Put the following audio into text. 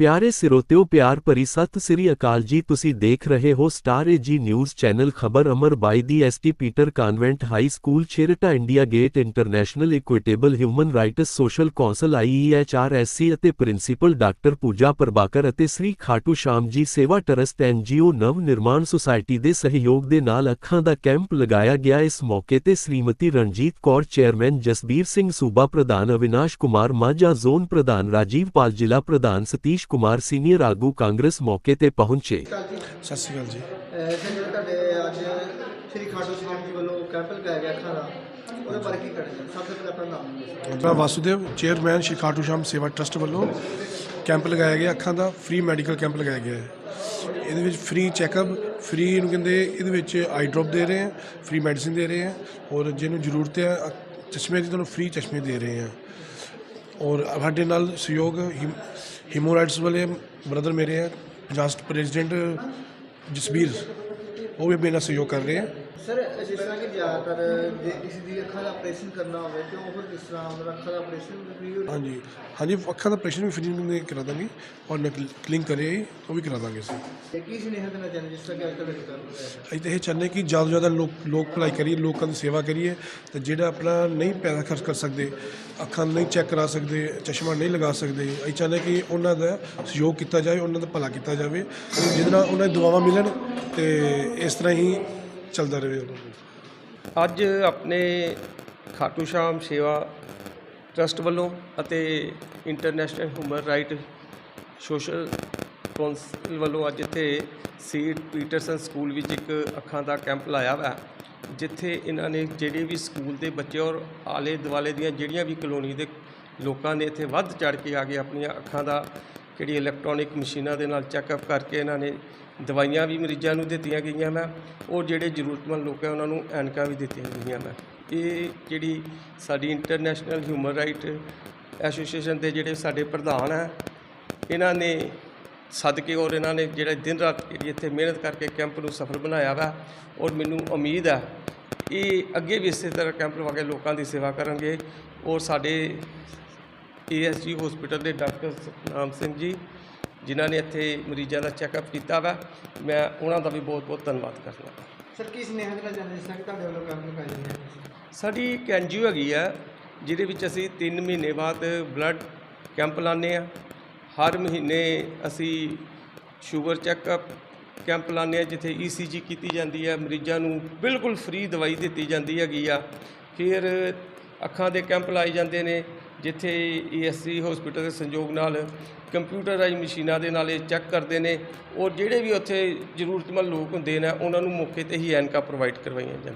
ਪਿਆਰੇ ਸਿਰੋਤਿਓ, ਪਿਆਰ ਭਰੀ ਸਤਿ ਸ੍ਰੀ ਅਕਾਲ ਜੀ। ਤੁਸੀਂ ਦੇਖ ਰਹੇ ਹੋ ਸਟਾਰ ਏਜੀ ਨਿਊਜ਼ ਚੈਨਲ ਖਬਰ ਅਮਰ ਬਾਈ ਦੀ ST Peter convent high school Chheharta India Gate international equitable human rights social council IEHRSC ਅਤੇ ਪ੍ਰਿੰਸੀਪਲ ਡਾਕਟਰ ਪੂਜਾ ਪ੍ਰਭਾਕਰ ਅਤੇ ਸ੍ਰੀ ਖਾਟੂ ਸ਼ਾਮ ਜੀ ਸੇਵਾ ਟਰਸਟ ਐਨਜੀਓ ਨਵ ਨਿਰਮਾਣ ਸੁਸਾਇਟੀ ਦੇ ਸਹਿਯੋਗ ਦੇ ਨਾਲ ਅੱਖਾਂ ਦਾ ਕੈਂਪ ਲਗਾਇਆ ਗਿਆ। ਇਸ ਮੌਕੇ ਤੇ ਸ਼੍ਰੀਮਤੀ ਰਣਜੀਤ ਕੌਰ, ਚੇਅਰਮੈਨ ਜਸਬੀਰ ਸਿੰਘ ਸੂਬਾ ਪ੍ਰਧਾਨ ਅਵਿਨਾਸ਼ ਕੁਮਾਰ ਮਾਝਾ, ਜ਼ੋਨ ਪ੍ਰਧਾਨ ਰਾਜੀਵ ਪਾਲ ਜ਼ਿਲ੍ਹਾ ਪ੍ਰਧਾਨ ਸਤੀਸ਼ ਕੁਮਾਰ ਸੀਨੀਅਰ ਆਗੂ ਕਾਂਗਰਸ ਮੌਕੇ ਤੇ ਪਹੁੰਚੇ। ਸਤਿ ਸ਼੍ਰੀ ਅਕਾਲ ਜੀ। ਸਰ ਜਿਹੜਾ ਤੁਹਾਡੇ ਅੱਜ ਸ੍ਰੀ ਖਾਟੂ ਸ਼ਾਮ ਜੀ ਵੱਲੋਂ ਕੈਂਪ ਲਗਾਇਆ ਗਿਆ ਅੱਖਾਂ ਦਾ ਉਹਦੇ ਬਾਰੇ ਕੀ ਚਾਹੁੰਦੇ ਸਭ ਤੋਂ ਪਹਿਲਾਂ ਆਪਣਾ ਨਾਮ ਦੱਸੋ। ਮੈਂ ਵਾਸੂਦੇਵ ਚੇਅਰਮੈਨ ਸ਼੍ਰੀ ਖਾਟੂ ਸ਼ਾਮ ਸੇਵਾ ਟਰਸਟ ਵੱਲੋਂ ਕੈਂਪ ਲਗਾਇਆ ਗਿਆ ਅੱਖਾਂ ਦਾ ਫ੍ਰੀ ਮੈਡੀਕਲ ਕੈਂਪ ਲਗਾਇਆ ਗਿਆ ਹੈ। ਇਹਦੇ ਵਿੱਚ ਫ੍ਰੀ ਚੈੱਕਅਪ ਫ੍ਰੀ ਇਹਨੂੰ ਕਹਿੰਦੇ ਇਹਦੇ ਵਿੱਚ ਆਈ ਡ੍ਰੌਪ ਦੇ ਰਹੇ ਹਾਂ ਫ੍ਰੀ ਮੈਡੀਸਿਨ ਦੇ ਰਹੇ ਹਾਂ ਔਰ ਜਿਹਨੂੰ ਜ਼ਰੂਰਤ ਹੈ ਚਸ਼ਮੇ ਦੀ ਤੁਹਾਨੂੰ ਫ੍ਰੀ ਚਸ਼ਮੇ ਦੇ ਰਹੇ ਹਾਂ। ਔਰ ਸਾਡੇ ਨਾਲ ਸਹਿਯੋਗ ਹਿਮੋਰਾਈਟਸ ਵਾਲੇ ਬ੍ਰਦਰ ਮੇਰੇ ਹੈ, ਜਸਟ ਪ੍ਰੈਜ਼ੀਡੈਂਟ ਜਸਬੀਰ। ਉਹ ਵੀ ਮੇਰੇ ਨਾਲ ਸਹਿਯੋਗ ਕਰ ਰਹੇ ਹੈ। ਸਰ ਜਿਸ ਤਰ੍ਹਾਂ ਕਿ ਜ਼ਿਆਦਾਤਰ ਜੇ ਕਿਸੇ ਦੀ ਅੱਖਾਂ ਦਾ ਆਪਰੇਸ਼ਨ ਕਰਨਾ ਹੋਵੇ ਤੇ ਉਹ ਫਿਰ ਕਿਸ ਤਰ੍ਹਾਂ ਮਤਲਬ ਅੱਖਾਂ ਦਾ ਆਪਰੇਸ਼ਨ ਵੀ ਹੋ ਹਾਂਜੀ। ਹਾਂਜੀ ਅੱਖਾਂ ਦਾ ਆਪਰੇਸ਼ਨ ਵੀ ਫ੍ਰੀ में ਕਰਾ ਦਾਂਗੇ ਔਰ ਕਲਿੰਗ ਕਰੇ ਉਹ ਵੀ ਕਰਾ ਦਾਂਗੇ ਅਸੀਂ। ਤੇ ਕੀ ਸੁਨੇਹਾ ਦੇਣਾ ਚਾਹੁੰਦੇ ਜਿਸ ਤਰ੍ਹਾਂ ਕਿ ਅੱਜ ਦੇ ਕਰ ਰਹੇ ਅਸੀਂ ਤਾਂ ਇਹ ਚਾਹੁੰਦੇ ਕਿ ਜ਼ਿਆਦਾ ਤੋਂ ਜ਼ਿਆਦਾ ਲੋਕ ਲੋਕ ਭਲਾਈ ਕਰੀਏ ਲੋਕਾਂ ਦੀ ਸੇਵਾ ਕਰੀਏ ਤੇ ਜਿਹੜਾ ਆਪਣਾ ਨਹੀਂ ਪੈਸਾ ਖਰਚ ਕਰ ਸਕਦੇ ਅੱਖਾਂ ਨਹੀਂ ਚੈੱਕ ਕਰਾ ਸਕਦੇ ਚਸ਼ਮਾ ਨਹੀਂ ਲਗਾ ਸਕਦੇ ਅਸੀਂ ਚਾਹੁੰਦੇ ਕਿ ਉਹਨਾਂ ਦਾ ਸਹਿਯੋਗ ਕੀਤਾ ਜਾਵੇ ਉਹਨਾਂ ਦਾ ਭਲਾ ਕੀਤਾ ਜਾਵੇ। ਜਿਹਦੇ ਨਾਲ ਉਹਨਾਂ ਦੀ ਦੁਆਵਾਂ ਮਿਲਣ ਤੇ ਇਸ ਤਰ੍ਹਾਂ ਹੀ ਚੱਲਦਾ ਰਹੇ ਉਹਨਾਂ ਨੂੰ ਅੱਜ ਆਪਣੇ ਖਾਟੂ ਸ਼ਾਮ ਸੇਵਾ ਟਰਸਟ ਵੱਲੋਂ ਅਤੇ international human right social council ਵੱਲੋਂ ਅੱਜ ਇੱਥੇ ਸੀਟ ਪੀਟਰਸਨ ਸਕੂਲ ਵਿੱਚ ਇੱਕ ਅੱਖਾਂ ਦਾ ਕੈਂਪ ਲਾਇਆ ਵਾ, ਜਿੱਥੇ ਇਹਨਾਂ ਨੇ ਜਿਹੜੇ ਵੀ ਸਕੂਲ ਦੇ ਬੱਚੇ ਔਰ ਆਲੇ ਦੁਆਲੇ ਦੀਆਂ ਜਿਹੜੀਆਂ ਵੀ ਕਲੋਨੀ ਦੇ ਲੋਕਾਂ ਨੇ ਇੱਥੇ ਵੱਧ ਚੜ ਕੇ ਆ ਕੇ ਆਪਣੀਆਂ ਅੱਖਾਂ ਦਾ ਜਿਹੜੀ ਇਲੈਕਟ੍ਰੋਨਿਕ ਮਸ਼ੀਨਾਂ ਦੇ ਨਾਲ ਚੈੱਕਅਪ ਕਰਕੇ ਇਹਨਾਂ ਨੇ ਦਵਾਈਆਂ ਵੀ ਮਰੀਜ਼ਾਂ ਨੂੰ ਦਿੱਤੀਆਂ ਗਈਆਂ ਮੈਂ ਔਰ ਜਿਹੜੇ ਜ਼ਰੂਰਤਮੰਦ ਲੋਕ ਹੈ ਉਹਨਾਂ ਨੂੰ ਐਨਕਾਂ ਵੀ ਦਿੱਤੀਆਂ ਗਈਆਂ ਮੈਂ ਇਹ ਜਿਹੜੀ ਸਾਡੀ ਇੰਟਰਨੈਸ਼ਨਲ ਹਿਊਮਨ ਰਾਈਟ ਐਸੋਸੀਏਸ਼ਨ ਦੇ ਜਿਹੜੇ ਸਾਡੇ ਪ੍ਰਧਾਨ ਹੈ ਇਹਨਾਂ ਨੇ ਸਦਕੇ ਔਰ ਇਹਨਾਂ ਨੇ ਜਿਹੜਾ ਦਿਨ ਰਾਤ ਜਿਹੜੀ ਇੱਥੇ ਮਿਹਨਤ ਕਰਕੇ ਕੈਂਪ ਨੂੰ ਸਫਲ ਬਣਾਇਆ ਵਾ, ਔਰ ਮੈਨੂੰ ਉਮੀਦ ਹੈ ਇਹ ਅੱਗੇ ਵੀ ਇਸੇ ਤਰ੍ਹਾਂ ਕੈਂਪ ਲਵਾ ਕੇ ਲੋਕਾਂ ਦੀ ਸੇਵਾ ਕਰਨਗੇ, ਔਰ ਸਾਡੇ ਏਐਸਜੀ ਹਸਪੀਟਲ ਦੇ ਡਾਕਟਰ ਸਤਨਾਮ ਸਿੰਘ ਜੀ ਜਿਨ੍ਹਾਂ ਨੇ ਇੱਥੇ ਮਰੀਜ਼ਾਂ ਦਾ ਚੈੱਕਅਪ ਕੀਤਾ ਵਾ। ਮੈਂ ਉਹਨਾਂ ਦਾ ਵੀ ਬਹੁਤ ਬਹੁਤ ਧੰਨਵਾਦ ਕਰਦਾ। ਸਰ ਕੀ ਸੁਨੇਹਾ ਦੇਣਾ ਚਾਹੁੰਦੇ ਤਰ੍ਹਾਂ ਕਿ ਤੁਹਾਡੇ ਵੱਲੋਂ ਲਗਾਏ ਜਾਂਦੇ ਹਨ ਸਾਡੀ ਇੱਕ ਐਨਜੀਓ ਹੈਗੀ ਆ ਜਿਹਦੇ ਵਿੱਚ ਅਸੀਂ 3 ਮਹੀਨੇ ਬਾਅਦ ਬਲੱਡ ਕੈਂਪ ਲਾਉਂਦੇ ਆ ਹਰ ਮਹੀਨੇ ਅਸੀਂ ਸ਼ੂਗਰ ਚੈੱਕਅਪ ਕੈਂਪ ਲਾਉਂਦੇ ਆ ਜਿੱਥੇ ਈਸੀਜੀ ਕੀਤੀ ਜਾਂਦੀ ਹੈ। ਮਰੀਜ਼ਾਂ ਨੂੰ ਬਿਲਕੁਲ ਫ੍ਰੀ ਦਵਾਈ ਦਿੱਤੀ ਜਾਂਦੀ ਹੈਗੀ ਆ। ਫਿਰ ਅੱਖਾਂ ਦੇ ਕੈਂਪ ਲਾਏ ਜਾਂਦੇ ਨੇ। ਜਿੱਥੇ ਈਐਸਸੀ ਹਸਪੀਟਲ ਦੇ ਸੰਯੋਗ ਨਾਲ ਕੰਪਿਊਟਰਾਈਜ਼ ਮਸ਼ੀਨਾਂ ਦੇ ਨਾਲ ਇਹ ਚੈੱਕ ਕਰਦੇ ਨੇ। ਔਰ ਜਿਹੜੇ ਵੀ ਉੱਥੇ ਜ਼ਰੂਰਤਮੰਦ ਲੋਕ ਹੁੰਦੇ ਨੇ, ਉਹਨਾਂ ਨੂੰ ਮੌਕੇ ਤੇ ਹੀ ਐਨਕਾ ਪ੍ਰੋਵਾਈਡ ਕਰਵਾਈਆਂ ਜਾਂਦੀਆਂ